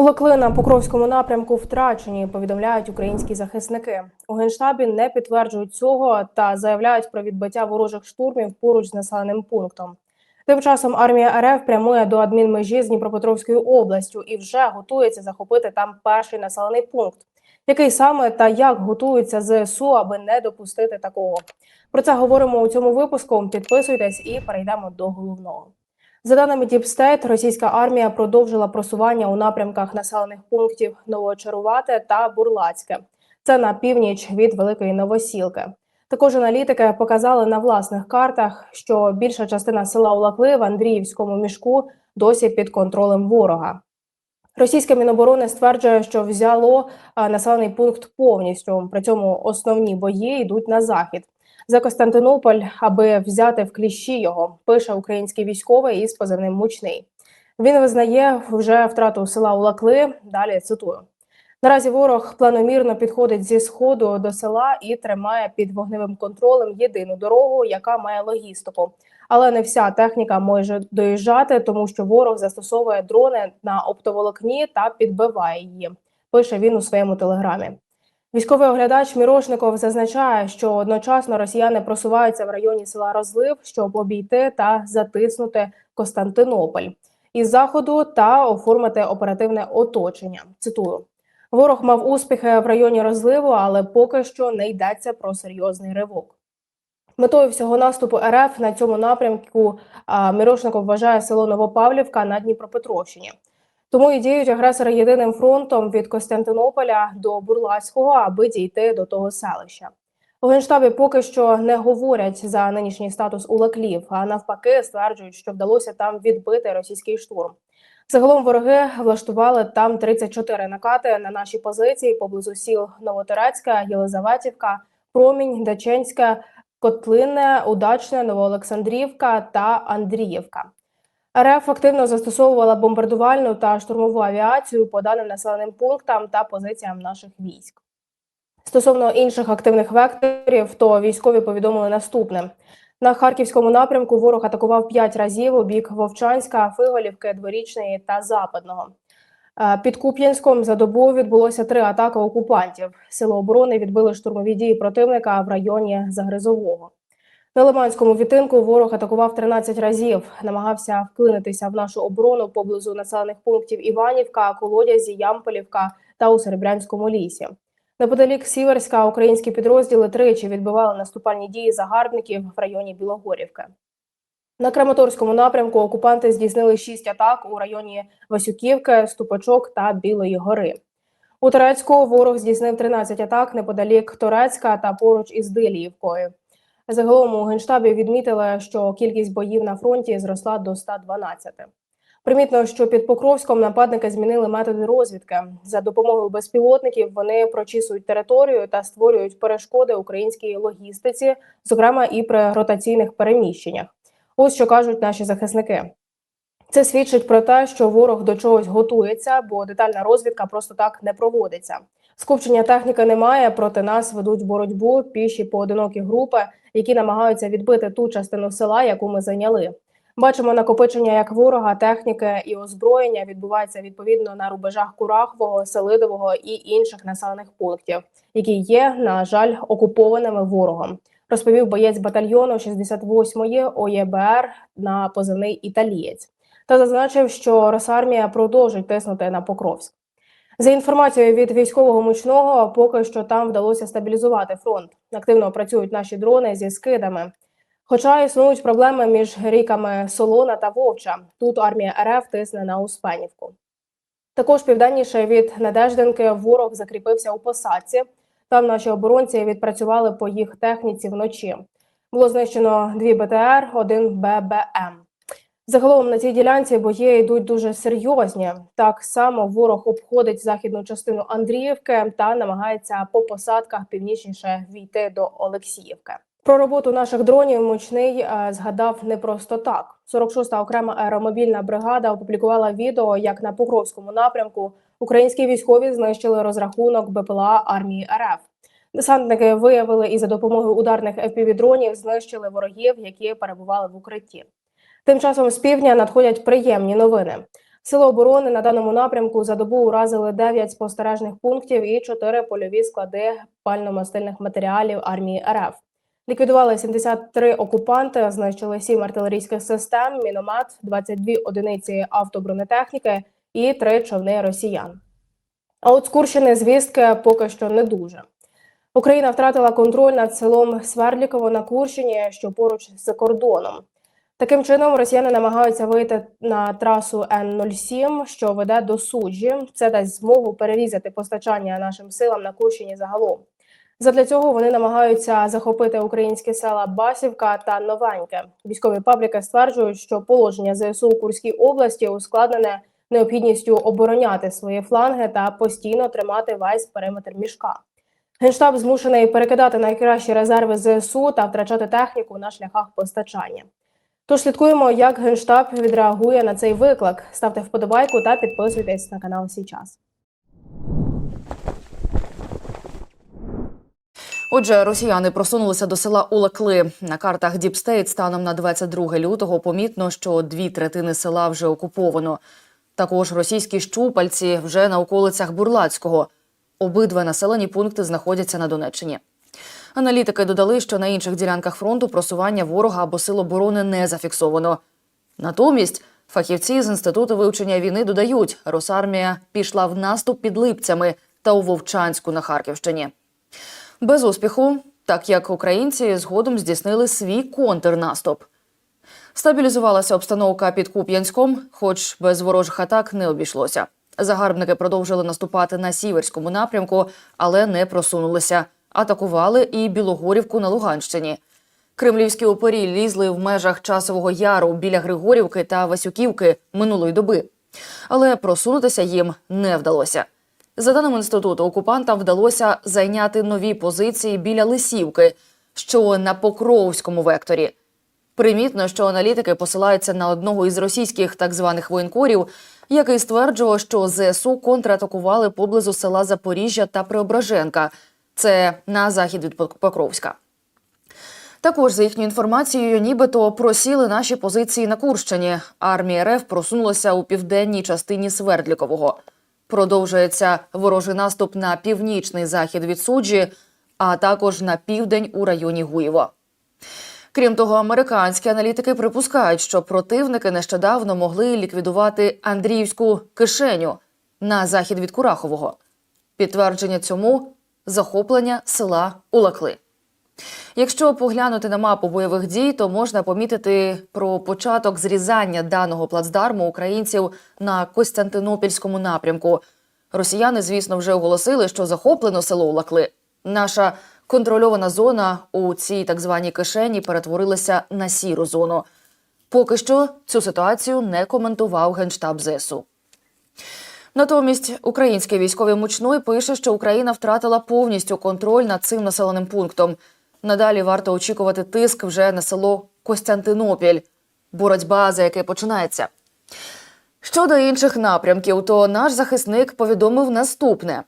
Улокли на Покровському напрямку втрачені, повідомляють українські захисники. У генштабі не підтверджують цього та заявляють про відбиття ворожих штурмів поруч з населеним пунктом. Тим часом армія РФ прямує до адмінмежі з Дніпропетровською областю і вже готується захопити там перший населений пункт. Який саме та як готуються ЗСУ, аби не допустити такого? Про це говоримо у цьому випуску. Підписуйтесь і перейдемо до головного. За даними Діпстейт, російська армія продовжила просування у напрямках населених пунктів Новочарувате та Бурлацьке. Це на північ від Великої Новосілки. Також аналітики показали на власних картах, що більша частина села Улакли в Андріївському мішку досі під контролем ворога. Російське міноборони стверджує, що взяло населений пункт повністю. При цьому основні бої йдуть на захід. За Костянтинополь, аби взяти в кліщі його, пише український військовий із позивним мучний. Він визнає вже втрату села Улакли. Далі цитую. Наразі ворог планомірно підходить зі сходу до села і тримає під вогневим контролем єдину дорогу, яка має логістику. Але не вся техніка може доїжджати, тому що ворог застосовує дрони на оптоволокні та підбиває її. Пише він у своєму телеграмі. Військовий оглядач Мірошников зазначає, що одночасно росіяни просуваються в районі села Розлив, щоб обійти та затиснути Константинополь із заходу та оформити оперативне оточення. Цитую. Ворог мав успіхи в районі розливу, але поки що не йдеться про серйозний ривок. Метою всього наступу РФ на цьому напрямку Мірошников вважає село Новопавлівка на Дніпропетровщині. Тому і діють агресори єдиним фронтом від Костянтинополя до Бурлацького, аби дійти до того селища. У генштабі поки що не говорять за нинішній статус улаклів, а навпаки, стверджують, що вдалося там відбити російський штурм. Загалом вороги влаштували там 34 накати на наші позиції поблизу сіл Новоторецька, Єлизаветівка, Промінь, Даченська, Котлине, Удачне, Новоолександрівка та Андріївка. РФ активно застосовувала бомбардувальну та штурмову авіацію по даним населеним пунктам та позиціям наших військ. Стосовно інших активних векторів, то військові повідомили наступне: на харківському напрямку ворог атакував 5 разів у бік Вовчанська, Фиголівки, Дворічної та Западного. Е, Під Куп'янськом за добу відбулося три атаки окупантів. Сили оборони відбили штурмові дії противника в районі Загризового. На Лиманському відтинку ворог атакував 13 разів, намагався вклинитися в нашу оборону поблизу населених пунктів Іванівка, Колодязі, Ямполівка та у Серебрянському лісі. Неподалік Сіверська українські підрозділи тричі відбивали наступальні дії загарбників в районі Білогорівки. На Краматорському напрямку окупанти здійснили шість атак у районі Васюківки, Ступочок та Білої гори. У Турецьку ворог здійснив 13 атак неподалік Торецька та поруч із Диліївкою. Загалом у генштабі відмітили, що кількість боїв на фронті зросла до 112. Примітно, що під Покровськом нападники змінили методи розвідки. За допомогою безпілотників вони прочісують територію та створюють перешкоди українській логістиці, зокрема і при ротаційних переміщеннях. Ось що кажуть наші захисники. Це свідчить про те, що ворог до чогось готується, бо детальна розвідка просто так не проводиться. Скупчення техніки немає. Проти нас ведуть боротьбу піші поодинокі групи, які намагаються відбити ту частину села, яку ми зайняли. Бачимо накопичення як ворога, техніки і озброєння відбувається відповідно на рубежах Курахового, Селидового і інших населених пунктів, які є, на жаль, окупованими ворогом. Розповів боєць батальйону 68-ї ОЄБР на позивний італієць та зазначив, що Росармія продовжить тиснути на Покровськ. За інформацією від військового мучного, поки що там вдалося стабілізувати фронт. Активно працюють наші дрони зі скидами. Хоча існують проблеми між ріками Солона та Вовча. Тут армія РФ тисне на Успенівку. Також південніше від Надежденки ворог закріпився у посадці. Там наші оборонці відпрацювали по їх техніці вночі. Було знищено дві БТР, один ББМ. Загалом на цій ділянці бої йдуть дуже серйозні. Так само ворог обходить західну частину Андріївки та намагається по посадках північніше війти до Олексіївки. Про роботу наших дронів мучний е, згадав не просто так. 46-та окрема аеромобільна бригада опублікувала відео, як на Покровському напрямку українські військові знищили розрахунок БПЛА армії РФ. Десантники виявили і за допомогою ударних FPV-дронів знищили ворогів, які перебували в укритті. Тим часом з півдня надходять приємні новини. Сили оборони на даному напрямку за добу уразили 9 спостережних пунктів і 4 польові склади пально-мастильних матеріалів армії РФ. Ліквідували 73 окупанти, знищили 7 артилерійських систем, міномет, 22 одиниці автобронетехніки і 3 човни росіян. А от з Курщини звістки поки що не дуже. Україна втратила контроль над селом Свердліково на Курщині, що поруч з кордоном. Таким чином, росіяни намагаються вийти на трасу Н-07, що веде до суджі. Це дасть змогу перерізати постачання нашим силам на Курщині загалом. Задля цього вони намагаються захопити українські села Басівка та Новеньке. Військові пабліки стверджують, що положення ЗСУ у Курській області ускладнене необхідністю обороняти свої фланги та постійно тримати весь периметр мішка. Генштаб змушений перекидати найкращі резерви ЗСУ та втрачати техніку на шляхах постачання. Тож слідкуємо, як Генштаб відреагує на цей виклик. Ставте вподобайку та підписуйтесь на канал Січас. Отже, росіяни просунулися до села Улекли. На картах Діпстейт станом на 22 лютого помітно, що дві третини села вже окуповано. Також російські щупальці вже на околицях Бурлацького. Обидва населені пункти знаходяться на Донеччині. Аналітики додали, що на інших ділянках фронту просування ворога або сил оборони не зафіксовано. Натомість фахівці з інституту вивчення війни додають, Росармія пішла в наступ під Липцями та у Вовчанську на Харківщині. Без успіху, так як українці згодом здійснили свій контрнаступ. Стабілізувалася обстановка під Куп'янськом, хоч без ворожих атак не обійшлося. Загарбники продовжили наступати на сіверському напрямку, але не просунулися. Атакували і Білогорівку на Луганщині. Кремлівські упорі лізли в межах часового яру біля Григорівки та Васюківки минулої доби. Але просунутися їм не вдалося. За даними інституту, окупантам вдалося зайняти нові позиції біля Лисівки, що на Покровському векторі. Примітно, що аналітики посилаються на одного із російських так званих воєнкорів, який стверджував, що ЗСУ контратакували поблизу села Запоріжжя та Преображенка. Це на захід від Покровська. Також за їхньою інформацією, нібито просіли наші позиції на Курщині. Армія РФ просунулася у південній частині Свердлікового. Продовжується ворожий наступ на північний захід від суджі, а також на південь у районі Гуєво. Крім того, американські аналітики припускають, що противники нещодавно могли ліквідувати Андріївську кишеню на захід від Курахового. Підтвердження цьому захоплення села Улакли. Якщо поглянути на мапу бойових дій, то можна помітити про початок зрізання даного плацдарму українців на Костянтинопільському напрямку. Росіяни, звісно, вже оголосили, що захоплено село Улакли. Наша контрольована зона у цій так званій кишені перетворилася на сіру зону. Поки що цю ситуацію не коментував генштаб ЗСУ. Натомість український військовий мучной пише, що Україна втратила повністю контроль над цим населеним пунктом. Надалі варто очікувати тиск вже на село Костянтинопіль, боротьба за яке починається. Щодо інших напрямків, то наш захисник повідомив наступне: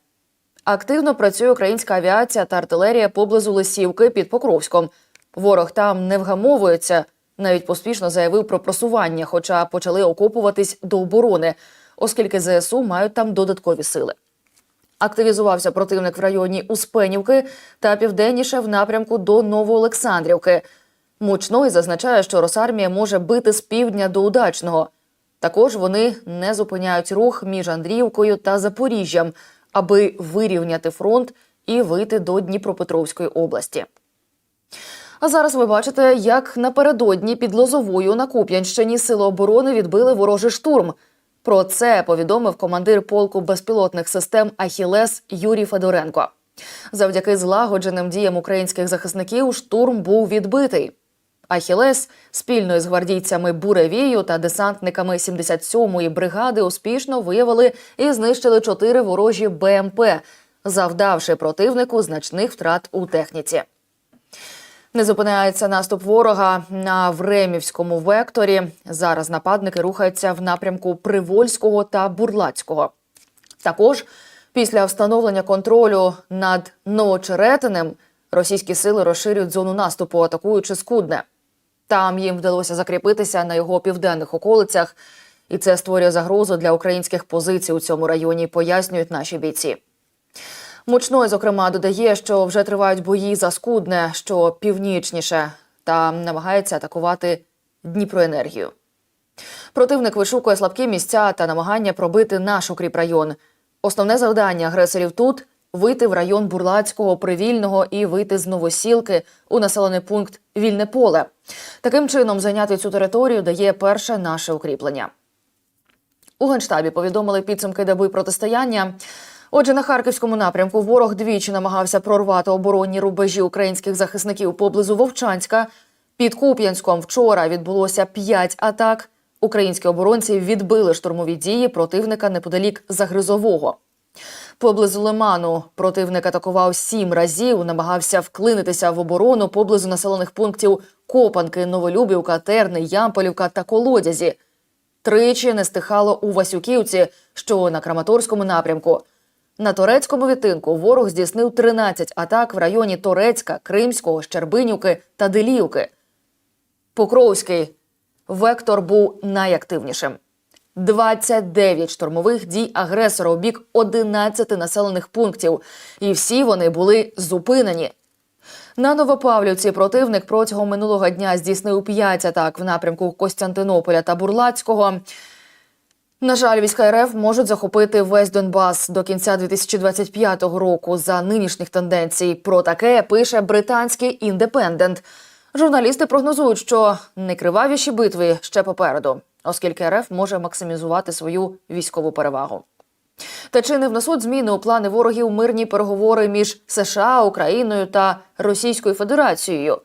активно працює українська авіація та артилерія поблизу Лисівки під Покровськом. Ворог там не вгамовується, навіть поспішно заявив про просування, хоча почали окопуватись до оборони, оскільки ЗСУ мають там додаткові сили. Активізувався противник в районі Успенівки та південніше в напрямку до Новоолександрівки. Мучной зазначає, що Росармія може бити з півдня до удачного. Також вони не зупиняють рух між Андріївкою та Запоріжжям, аби вирівняти фронт і вийти до Дніпропетровської області. А зараз ви бачите, як напередодні під Лозовою на Куп'янщині сили оборони відбили ворожий штурм. Про це повідомив командир полку безпілотних систем Ахілес Юрій Федоренко. Завдяки злагодженим діям українських захисників штурм був відбитий. Ахілес спільно із гвардійцями Буревію та десантниками 77-ї бригади успішно виявили і знищили чотири ворожі БМП, завдавши противнику значних втрат у техніці. Не зупиняється наступ ворога на Времівському векторі. Зараз нападники рухаються в напрямку Привольського та Бурлацького. Також після встановлення контролю над Новочеретинем російські сили розширюють зону наступу, атакуючи Скудне. Там їм вдалося закріпитися на його південних околицях і це створює загрозу для українських позицій у цьому районі, пояснюють наші бійці. Мучной, зокрема, додає, що вже тривають бої за скудне, що північніше, та намагається атакувати Дніпроенергію. Противник вишукує слабкі місця та намагання пробити наш укріпрайон. Основне завдання агресорів тут вийти в район Бурлацького, Привільного і вийти з Новосілки у населений пункт Вільне поле. Таким чином зайняти цю територію дає перше наше укріплення. У генштабі повідомили підсумки доби протистояння. Отже, на харківському напрямку ворог двічі намагався прорвати оборонні рубежі українських захисників поблизу Вовчанська. Під Куп'янськом вчора відбулося п'ять атак. Українські оборонці відбили штурмові дії противника неподалік Загризового. Поблизу Лиману противник атакував сім разів, намагався вклинитися в оборону поблизу населених пунктів Копанки, Новолюбівка, Терни, Ямполівка та Колодязі. Тричі не стихало у Васюківці, що на Краматорському напрямку. На турецькому відтинку ворог здійснив 13 атак в районі Торецька, Кримського, Щербинівки та Делівки. Покровський вектор був найактивнішим. 29 штурмових дій агресора у бік 11 населених пунктів, і всі вони були зупинені. На Новопавлівці противник протягом минулого дня здійснив 5 атак в напрямку Костянтинополя та Бурлацького. На жаль, війська РФ можуть захопити весь Донбас до кінця 2025 року за нинішніх тенденцій. Про таке пише британський індепендент. Журналісти прогнозують, що найкривавіші битви ще попереду, оскільки РФ може максимізувати свою військову перевагу. Та чи не внесуть зміни у плани ворогів мирні переговори між США, Україною та Російською Федерацією?